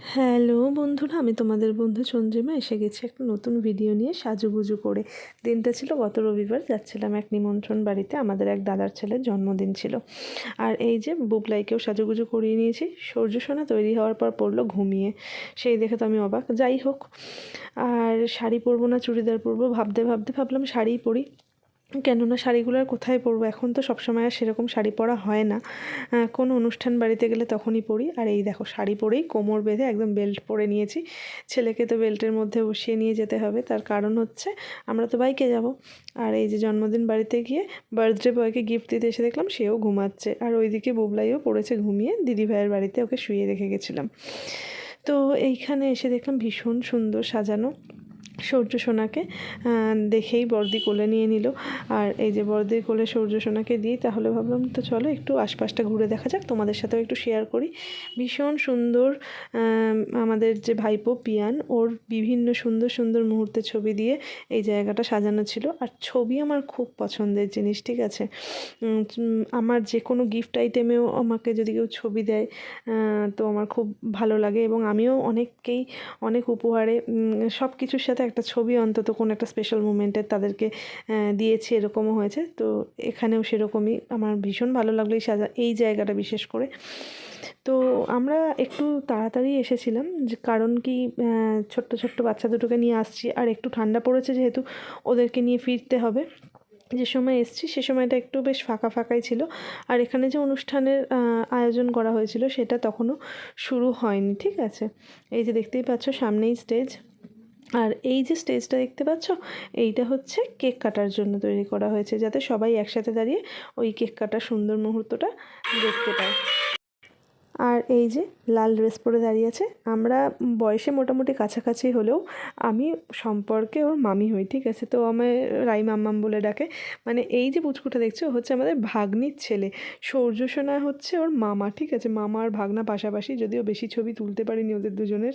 Hello বন্ধুরা, আমি তোমাদের বন্ধু চন্দ্রিমা। এসে গেছি একটা নতুন ভিডিও নিয়ে সাজুগুজু করে। দিনটা ছিল গত রবিবার, যাচ্ছিলাম এক নিমন্ত্রণ বাড়িতে। আমাদের এক দাদার ছেলের জন্মদিন ছিল। আর এই যে বুবলাইকেও সাজুগুজু করিয়ে নিয়েছি। সূর্য সোনা তৈরি হওয়ার পর পড়ল ঘুমিয়ে। সেই দেখে তো আমি অবাক। যাই হোক, আর শাড়ি পরবো না, চুড়িদার পরবো, ভাবতে ভাবতে ভাবলাম শাড়িই পরি। কেননা শাড়িগুলো আর কোথায় পরবো? এখন তো সবসময় আর সেরকম শাড়ি পরা হয় না। কোনো অনুষ্ঠান বাড়িতে গেলে তখনই পরি। আর এই দেখো, শাড়ি পরেই কোমর বেঁধে একদম বেল্ট পরে নিয়েছি। ছেলেকে তো বেল্টের মধ্যে বসিয়ে নিয়ে যেতে হবে। তার কারণ হচ্ছে, আমরা তো বাইকে যাব। আর এই যে জন্মদিন বাড়িতে গিয়ে বার্থডে বয়কে গিফট দিতে এসে দেখলাম, সেও ঘুমাচ্ছে। আর ওইদিকে বুবলাইও পড়েছে ঘুমিয়ে। দিদি ভাইয়ের বাড়িতে ওকে শুয়ে রেখে গেছিলাম। তো এইখানে এসে দেখলাম ভীষণ সুন্দর সাজানো। সূর্য সোনাকে দেখেই বর্দি কোলে নিয়ে নিল। আর এই যে বর্দির কোলে সূর্য সোনাকে দিই তাহলে ভাবলাম, তো চলো একটু আশপাশটা ঘুরে দেখা যাক, তোমাদের সাথেও একটু শেয়ার করি। ভীষণ সুন্দর আমাদের যে ভাইপো পিয়ান, ওর বিভিন্ন সুন্দর সুন্দর মুহূর্তে ছবি দিয়ে এই জায়গাটা সাজানো ছিল। আর ছবি আমার খুব পছন্দের জিনিস, ঠিক আছে? আমার যে কোনো গিফট আইটেমেও আমাকে যদি কেউ ছবি দেয় তো আমার খুব ভালো লাগে এবং আমিও অনেককেই অনেক উপহারে সব কিছুর সাথে একটা ছবি অন্তত কোনো একটা স্পেশাল মুমেন্টের তাদেরকে দিয়েছি, এরকমও হয়েছে। তো এখানেও সেরকমই। আমার ভীষণ ভালো লাগল এই সাজা, এই জায়গাটা বিশেষ করে। তো আমরা একটু তাড়াতাড়ি এসেছিলাম যে কারণ কি ছোট্ট ছোট্ট বাচ্চা দুটোকে নিয়ে আসছি। আর একটু ঠান্ডা পড়েছে যেহেতু ওদেরকে নিয়ে ফিরতে হবে। যে সময় এসছি সে সময়টা একটু বেশ ফাঁকা ফাঁকাই ছিল। আর এখানে যে অনুষ্ঠানের আয়োজন করা হয়েছিল সেটা তখনও শুরু হয়নি, ঠিক আছে? এই যে দেখতেই পাচ্ছ সামনেই স্টেজ আর এই যে স্টেজটা দেখতে পাচ্ছ, এইটা হচ্ছে কেক কাটার জন্য তৈরি করা হয়েছে, যাতে সবাই একসাথে দাঁড়িয়ে ওই কেক কাটার সুন্দর মুহূর্তটা দেখতে পায়। আর এই যে লাল ড্রেস পরে দাঁড়িয়ে আছে, আমরা বয়সে মোটামুটি কাছাকাছি হলেও আমি সম্পর্কে ওর মামি হই, ঠিক আছে? তো আমার রাই মাম্মাম বলে ডাকে। মানে এই যে পুচকুটা দেখছ হচ্ছে আমাদের ভাগ্নির ছেলে। সৌর্য সোনা হচ্ছে ওর মামা, ঠিক আছে? মামা আর ভাগনা পাশাপাশি, যদিও বেশি ছবি তুলতে পারিনি ওদের দুজনের।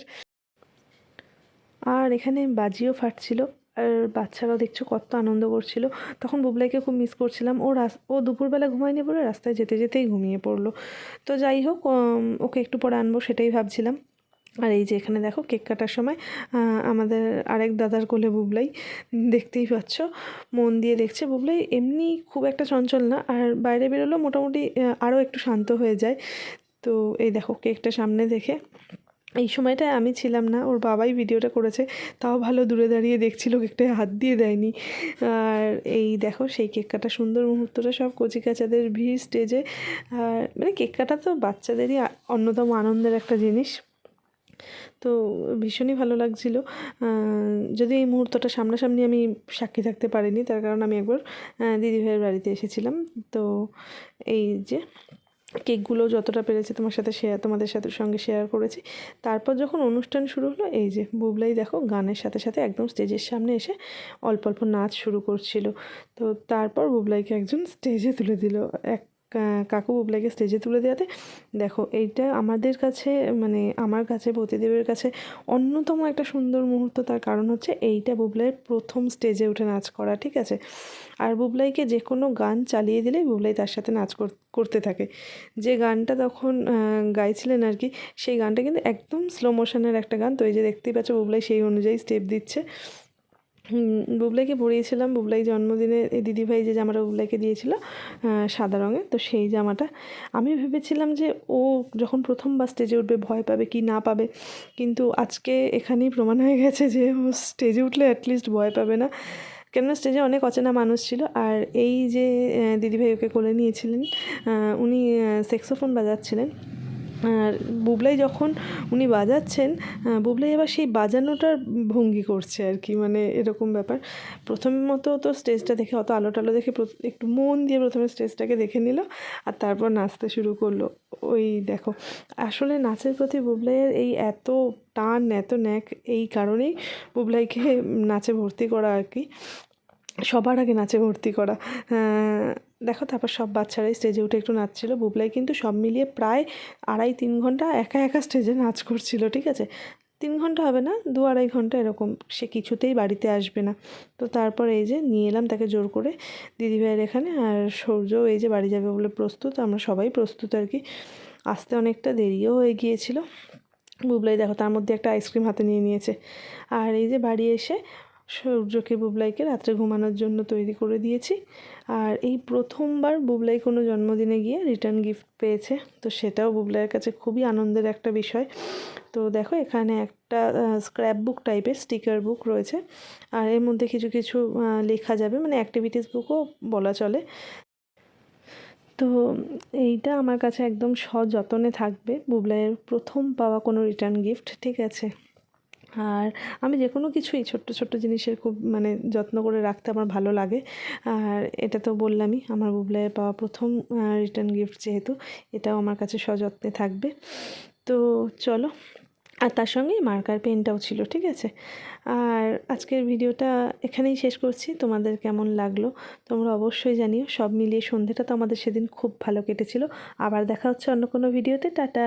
আর এখানে বাজিও ফাটছিল, আর বাচ্চারাও দেখছ কত আনন্দ করছিল। তখন বুবলাইকে খুব মিস করছিলাম। ও রাস, ও দুপুরবেলা ঘুমায়নি বলে রাস্তায় যেতে যেতেই ঘুমিয়ে পড়ল। তো যাই হোক ওকে একটু পরে আনব সেটাই ভাবছিলাম। আর এই যে এখানে দেখো কেক কাটার সময় আমাদের আরেক দাদার কোলে বুবলাই, দেখতেই পাচ্ছ, মন দিয়ে দেখছে। বুবলাই এমনি খুব একটা চঞ্চল না, আর বাইরে বেরোলেও মোটামুটি আরও একটু শান্ত হয়ে যায়। তো এই দেখো কেকটা সামনে দেখে এই সময়টায় আমি ছিলাম না, ওর বাবাই ভিডিওটা করেছে, তাও ভালো দূরে দাঁড়িয়ে দেখছিল কেকটায় হাত দিয়ে দেয়নি। আর এই দেখো, সেই কেক কাটা সুন্দর মুহূর্তটা, সব কচি কাচাদের ভিড় স্টেজে। আর মানে কেক কাটা তো বাচ্চাদেরই অন্যতম আনন্দের একটা জিনিস। তো ভীষণই ভালো লাগছিল। যদি এই মুহূর্তটা সামনাসামনি আমি সাক্ষী থাকতে পারিনি, তার কারণ আমি একবার দিদিভাইয়ের বাড়িতে এসেছিলাম। তো এই যে কেকগুলো যতটা পেরেছি তোমার সাথে শেয়ার তোমাদের সাথে সঙ্গে শেয়ার করেছি। তারপর যখন অনুষ্ঠান শুরু হলো, এই যে বুবলাই দেখো গানের সাথে সাথে একদম স্টেজের সামনে এসে অল্প অল্প নাচ শুরু করছিল। তো তারপর বুবলাইকে একজন স্টেজে তুলে দিল। এক কাকু বুবলাইকে স্টেজে তুলে দেওয়াতে, দেখো এইটা আমাদের কাছে মানে আমার কাছে পতিদেবের কাছে অন্যতম একটা সুন্দর মুহূর্ত। তার কারণ হচ্ছে এইটা বুবলাইয়ের প্রথম স্টেজে উঠে নাচ করা, ঠিক আছে? আর বুবলাইকে যে কোনো গান চালিয়ে দিলেই বুবলাই তার সাথে নাচ করতে থাকে। যে গানটা তখন গাইছিলেন আর কি, সেই গানটা কিন্তু একদম স্লো মোশনের একটা গান। তো এই যে দেখতেই পাচ্ছ, বুবলাই সেই অনুযায়ী স্টেপ দিচ্ছে। বুবলাইকে পরিয়েছিলাম। বুবলাই জন্মদিনে দিদিভাই যে জামাটা বুবলাইকে দিয়েছিল সাদা রঙের, তো সেই জামাটা। আমি ভেবেছিলাম যে ও যখন প্রথমবার স্টেজে উঠবে, ভয় পাবে কি না পাবে। কিন্তু আজকে এখানেই প্রমাণ হয়ে গেছে যে ও স্টেজে উঠলে অ্যাটলিস্ট ভয় পাবে না। কেননা স্টেজে অনেক অচেনা মানুষ ছিল। আর এই যে দিদিভাই ওকে কোলে নিয়েছিলেন উনি সেক্সোফোন বাজাচ্ছিলেন। আর বুবলাই যখন উনি বাজাচ্ছেন বুবলাই এবার সেই বাজানোটার ভঙ্গি করছে আর কি মানে এরকম ব্যাপার। প্রথমত তো স্টেজটা দেখে, অত আলো টালো দেখে একটু মন দিয়ে প্রথমে স্টেজটাকে দেখে নিল আর তারপর নাচতে শুরু করল। ওই দেখো, আসলে নাচের প্রতি বুবলাইয়ের এই এত টান, এত ন্যাক, এই কারণেই বুবলাইকে নাচে ভর্তি করা আর কি। সবার আগে নাচে ভর্তি করা। দেখো তারপর সব বাচ্চারাই স্টেজে উঠে একটু নাচছিল। বুবলাই কিন্তু সব মিলিয়ে প্রায় আড়াই তিন ঘণ্টা একা একা স্টেজে নাচ করছিল, ঠিক আছে? তিন ঘণ্টা হবে না? দু আড়াই ঘণ্টা এরকম। সে কিছুতেই বাড়িতে আসবে না। তো তারপর এই যে নিয়ে এলাম তাকে জোর করে দিদিভাইয়ের এখানে। আর সূর্যও এই যে বাড়ি যাবে বলে প্রস্তুত। আমরা সবাই প্রস্তুত আর কি। আসতে অনেকটা দেরিও হয়ে গিয়েছিল। বুবলাই দেখো তার মধ্যে একটা আইসক্রিম হাতে নিয়ে নিয়েছে। আর এই যে বাড়ি এসে সূর্যকে বুবলাইকে রাত্রে ঘুমানোর জন্য তৈরি করে দিয়েছি। আর এই প্রথমবার বুবলাই কোনো জন্মদিনে গিয়ে রিটার্ন গিফট পেয়েছে, তো সেটাও বুবলাইয়ের কাছে খুবই আনন্দের একটা বিষয়। তো দেখো, এখানে একটা স্ক্র্যাপ বুক টাইপের স্টিকার বুক রয়েছে, আর এর মধ্যে কিছু কিছু লেখা যাবে মানে অ্যাক্টিভিটিস বুকও বলা চলে। তো এইটা আমার কাছে একদম সযত্নে থাকবে, বুবলাইয়ের প্রথম পাওয়া কোনো রিটার্ন গিফট, ঠিক আছে? আর আমি যে কোনো কিছুই ছোট্ট ছোট্ট জিনিসের খুব মানে যত্ন করে রাখতে আমার ভালো লাগে। আর এটা তো বললামই, আমার বুবলাইয়ের পাওয়া প্রথম রিটার্ন গিফট যেহেতু, এটাও আমার কাছে সযত্নে থাকবে। তো চলো, আর তার সঙ্গে মার্কার পেনটাও ছিল, ঠিক আছে? আর আজকের ভিডিওটা এখানেই শেষ করছি। তোমাদের কেমন লাগল, তোমরা অবশ্যই জানিও। সব মিলিয়ে সন্ধেটা তো আমাদের সেদিন খুব ভালো কেটেছিল। আবার দেখা হচ্ছে অন্য কোনো ভিডিওতে। টাটা!